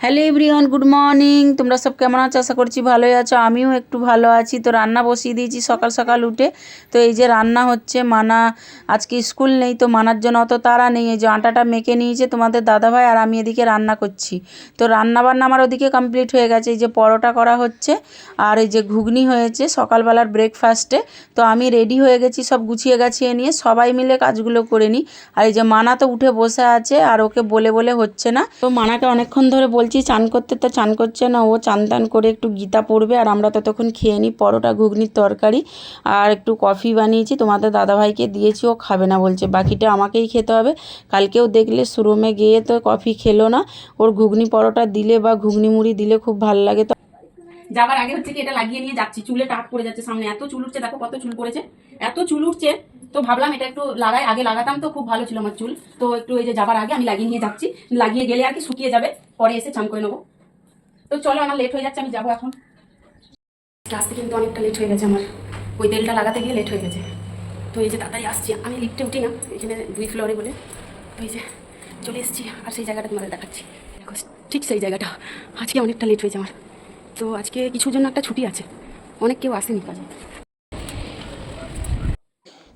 Hello everyone, good morning. তোমরা সব কেমন আছো? আশা করছি ভালোই আছো। আমিও একটু ভালো আছি। তো রান্না বসিয়ে দিয়েছি সকাল সকাল উঠে। তো এই যে রান্না হচ্ছে, মানা আজকে স্কুল নেই, তো মানার জন্য অত তারা নেই। এই যে আটাটা মেখে নিয়েছে তোমাদের দাদাভাই আর আমি এদিকে রান্না করছি। তো রান্না বান্না আমার ওদিকে কমপ্লিট হয়ে গেছে। এই যে পরোটা করা হচ্ছে আর এই যে ঘুগনি হয়েছে সকালবেলার ব্রেকফাস্টে। তো আমি রেডি হয়ে গেছি, সব গুছিয়ে গাছিয়ে নিয়ে সবাই মিলে কাজগুলো করে নিই। আর এই যে মানা তো উঠে বসে আছে আর ওকে বলে বলে হচ্ছে না। তো মানাকে অনেকক্ষণ ধরে বলছি, চান করতে তো চান করছে না, ও চান টান করে একটু গীতা পড়বে আর আমরা ততক্ষণ খেয়ে নিই, পরোটা, ঘুগনির তরকারি আর একটু কফি বানিয়েছি, তোমাদের দাদাভাইকে দিয়েছি, ও খাবে না বলছে, বাকিটা আমাকেই খেতে হবে। কালকেও দেখলে শোরুমে গিয়ে তো কফি খেলো না, ওর ঘুগনি পরোটা দিলে বা ঘুগনি মুড়ি দিলে খুব ভালো লাগে। তো যাবার আগে হচ্ছে কি এটা লাগিয়ে নিয়ে যাচ্ছি। চুলে টাক পড়ে যাচ্ছে সামনে। এত চুল উঠছে, দেখো কত চুল পড়েছে। এত চুল উঠছে, তো ভাবলাম এটা একটু লাগাই। আগে লাগাতাম তো খুব ভালো ছিল আমার চুল। তো একটু এই যে যাবার আগে আমি লাগিয়ে নিয়ে যাচ্ছি। লাগিয়ে গেলে আর কি শুকিয়ে যাবে। পরে এসে চান করে নেব। তো চলো, আমার লেট হয়ে যাচ্ছে, আমি যাব এখন। আসতে কিন্তু অনেকটা লেট হয়ে গেছে আমার। ওই তেলটা লাগাতে গিয়ে লেট হয়ে গেছে। তো এই যে তাড়াতাড়ি আসছি। আমি লিফটে উঠি না, এখানে দুই ফ্লোরে বলে। তো এই যে চলে এসেছি, আর সেই জায়গাটা তোমাদের দেখাচ্ছি। দেখো, ঠিক সেই জায়গাটা। আজকে অনেকটা লেট হয়েছে আমার। তো আজকে কিছুর জন্য একটা ছুটি আছে। অনেক কেউ আসেনি কাজে।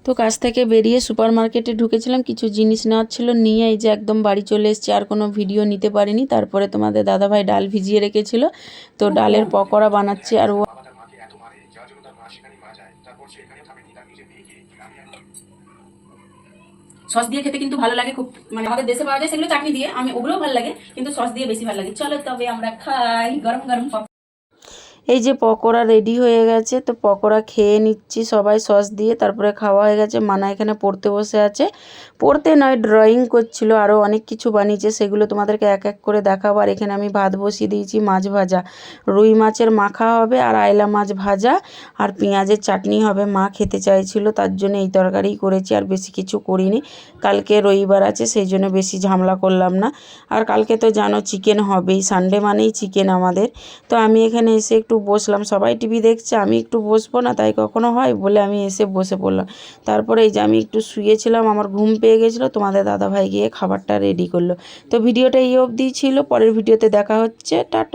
তো কাজ থেকে বেরিয়ে সুপার মার্কেটে ঢুকেছিলাম কিছু জিনিস নেওয়ার ছিল নিয়ে এই যে একদম বাড়ি চলে এসেছি আর কোনো ভিডিও নিতে পারিনি। তারপরে তোমাদের দাদাভাই ডাল ভিজিয়ে রেখেছিল তো ডালের পকোড়া বানাচ্ছে আর ও সস দিয়ে খেতে কিন্তু ভালো লাগে খুব। মানে আমাদের দেশে পাওয়া যায় সেগুলো চাটনি দিয়ে আমি ওগুলোও ভালো লাগে কিন্তু সস দিয়ে বেশি ভালো লাগে। চলো তবে আমরা খাই গরম গরম এই যে পকোড়া রেডি হয়ে গেছে, তো পকোড়া খেয়ে নিচ্ছি। সবাই সস দিয়ে তারপরে খাওয়া হয়ে গেছে। মানা এখানে পড়তে বসে আছে। পড়তে নয় ড্রয়িং করছিল। আরও অনেক কিছু বানিয়েছে, সেগুলো তোমাদেরকে এক এক করে দেখাবো। আর এখানে আমি ভাত বসিয়ে দিয়েছি মাছ ভাজা। রুই মাছের মাখা হবে আর আয়লা মাছ ভাজা। আর পেঁয়াজের চাটনি হবে। মা খেতে চাইছিল, তার জন্য এই তরকারিই করেছি। আর বেশি কিছু করিনি। কালকে রবিবার আছে, সেই জন্য বেশি ঝামেলা করলাম না। আর কালকে তো জানো চিকেন হবেই। সানডে মানেই চিকেন আমাদের। তো আমি এখানে এসে একটু বসলাম। সবাই টিভি দেখছে, আমি একটু বসবো না, তাই কখনো হয়? বলে আমি এসে বসে পড়লাম। তারপরে এই যে আমি একটু শুয়েছিলাম, আমার ঘুম পেয়ে গেছিল, তোমাদের দাদাভাই গিয়ে খাবারটা রেডি করল। তো ভিডিওটা এই অবধি ছিল, পরের ভিডিওতে দেখা হচ্ছে, টাটা।